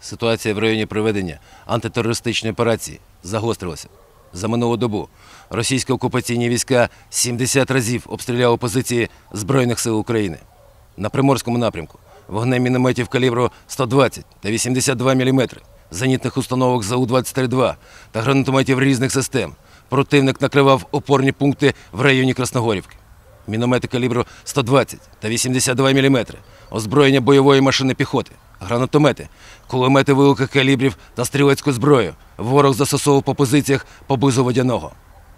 Ситуація в районі проведення антитерористичної операції загострилася. За минулу добу російські окупаційні війська 70 разів обстріляли позиції Збройних сил України. На Приморському напрямку вогнем мінометів калібру 120 та 82 мм, зенітних установок ЗАУ-23-2 та гранатометів різних систем. Противник накривав опорні пункти в районі Красногорівки. Міномети калібру 120 та 82 мм, озброєння бойової машини піхоти, гранатомети, кулемети великих калібрів та стрілецьку зброю. Ворог застосовував по позиціях поблизу водяного.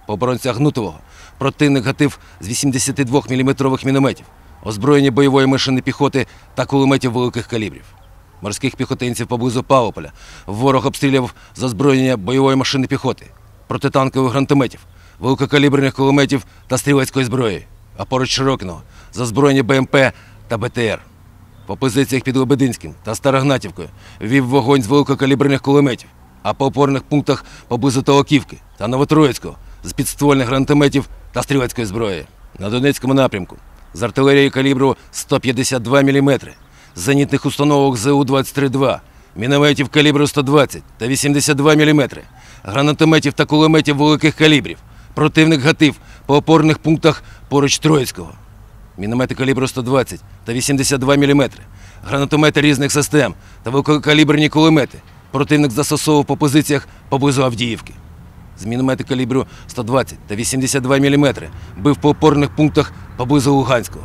По оборонцях Гнутового противник гатив з 82 мм мінометів, озброєння бойової машини піхоти та кулеметів великих калібрів. Морських піхотинців поблизу Павлополя ворог обстрілював з озброєння бойової машини піхоти, протитанкових гранатометів, великокаліберних кулеметів та стрілецької зброї, а поруч Широкиного з озброєння БМП та БТР. По позиціях під Лебединським та Старогнатівкою вів вогонь з великокаліберних кулеметів, а по опорних пунктах поблизу Толоківки та Новотроїцького з підствольних гранатометів та стрілецької зброї. На Донецькому напрямку з артилерії калібру 152 мм, з зенітних установок ЗУ-23-2, мінометів калібру 120 та 82 мм, гранатометів та кулеметів великих калібрів. Противник гатив по опорних пунктах поруч Троїцького міномети калібру 120 та 82 мм, гранатомети різних систем та великокаліберні кулемети. Противник застосовував по позиціях поблизу Авдіївки. З міномети калібру 120 та 82 мм бив по опорних пунктах поблизу Луганського.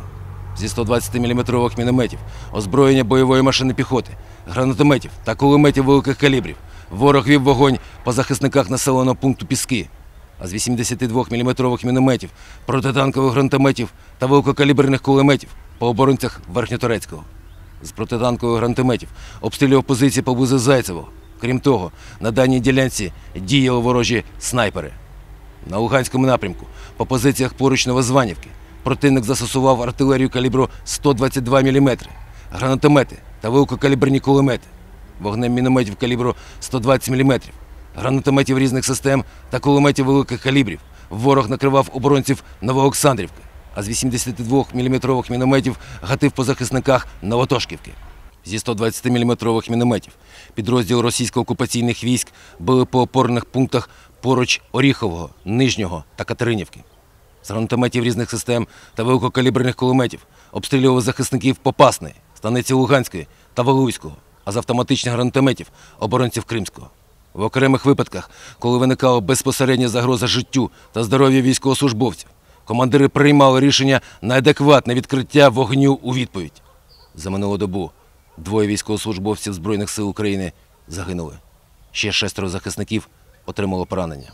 Зі 120-мм мінометів, озброєння бойової машини піхоти, гранатометів та кулеметів великих калібрів. Ворог вів вогонь по захисниках населеного пункту Піски а з 82-мм мінометів, протитанкових гранатометів та великокаліберних кулеметів по оборонцях Верхньоторецького. З протитанкових гранатометів обстрілював позиції поблизу Зайцевого. Крім того, на даній ділянці діяли ворожі снайпери. На Луганському напрямку, по позиціях поруч Новозванівки, противник застосував артилерію калібру 122 мм, гранатомети та великокаліберні кулемети, вогнем мінометів калібру 120 мм, гранатометів різних систем та кулеметів великих калібрів. Ворог накривав оборонців Новоолександрівки, а з 82-мм мінометів гатив по захисниках Новотошківки. Зі 120-мм мінометів підрозділ російсько-окупаційних військ били по опорних пунктах поруч Оріхового, Нижнього та Катеринівки. З гранатометів різних систем та великокаліберних кулеметів обстрілювали захисників Попасної, станиці Луганської та Валуйського, а з автоматичних гранатометів оборонців Кримського. В окремих випадках, коли виникала безпосередня загроза життю та здоров'ю військовослужбовців, командири приймали рішення на адекватне відкриття вогню у відповідь. За минулу добу двоє військовослужбовців Збройних сил України загинули. Ще шестеро захисників отримало поранення.